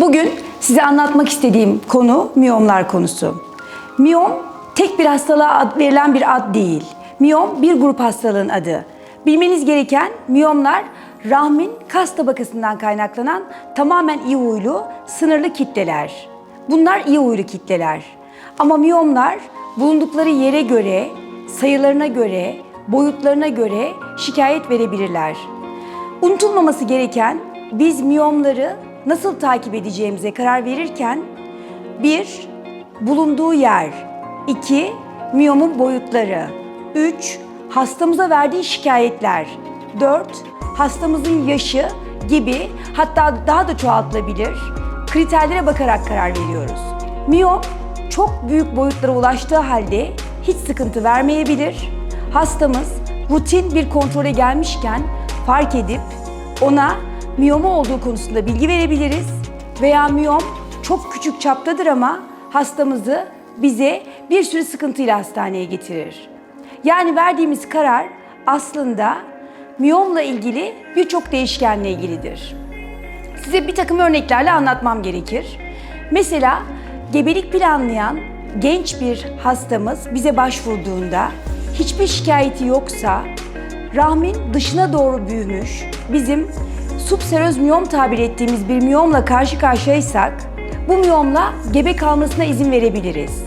Bugün size anlatmak istediğim konu miyomlar konusu. Miyom tek bir hastalığa ad verilen bir ad değil. Miyom bir grup hastalığın adı. Bilmeniz gereken miyomlar rahmin kas tabakasından kaynaklanan tamamen iyi huylu, sınırlı kitleler. Bunlar iyi huylu kitleler. Ama miyomlar bulundukları yere göre, sayılarına göre, boyutlarına göre şikayet verebilirler. Unutulmaması gereken biz miyomları nasıl takip edeceğimize karar verirken bir Bulunduğu yer 2. Miyomun boyutları 3. Hastamıza verdiği şikayetler 4. Hastamızın yaşı gibi hatta daha da çoğaltılabilir kriterlere bakarak karar veriyoruz. Miyom çok büyük boyutlara ulaştığı halde hiç sıkıntı vermeyebilir. Hastamız rutin bir kontrole gelmişken fark edip ona miyomu olduğu konusunda bilgi verebiliriz veya miyom çok küçük çaptadır ama hastamızı bize bir sürü sıkıntıyla hastaneye getirir. Yani verdiğimiz karar aslında miyomla ilgili birçok değişkenle ilgilidir. Size bir takım örneklerle anlatmam gerekir. Mesela gebelik planlayan genç bir hastamız bize başvurduğunda hiçbir şikayeti yoksa rahmin dışına doğru büyümüş bizim subseröz miyom tabir ettiğimiz bir miyomla karşı karşıyaysak bu miyomla gebe kalmasına izin verebiliriz.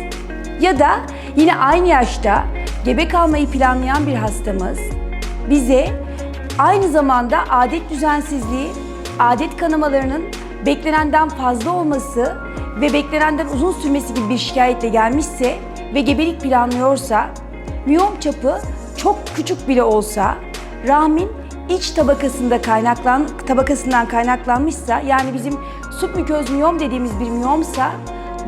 Ya da yine aynı yaşta gebe kalmayı planlayan bir hastamız bize aynı zamanda adet düzensizliği, adet kanamalarının beklenenden fazla olması ve beklenenden uzun sürmesi gibi bir şikayetle gelmişse ve gebelik planlıyorsa, miyom çapı çok küçük bile olsa rahmin iç tabakasında kaynaklan tabakasından kaynaklanmışsa yani bizim submüköz miyom dediğimiz bir miyomsa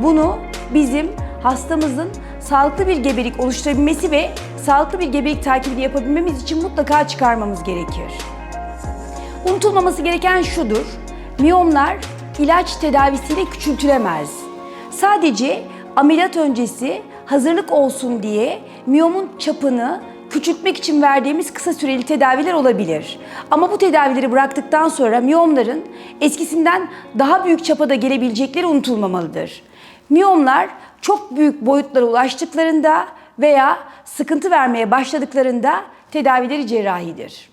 bunu bizim hastamızın sağlıklı bir gebelik oluşturabilmesi ve sağlıklı bir gebelik takibini yapabilmemiz için mutlaka çıkarmamız gerekir. Unutulmaması gereken şudur. Miyomlar ilaç tedavisiyle küçültülemez. Sadece ameliyat öncesi hazırlık olsun diye miyomun çapını küçültmek için verdiğimiz kısa süreli tedaviler olabilir. Ama bu tedavileri bıraktıktan sonra miyomların eskisinden daha büyük çapada gelebilecekleri unutulmamalıdır. Miyomlar çok büyük boyutlara ulaştıklarında veya sıkıntı vermeye başladıklarında tedavileri cerrahidir.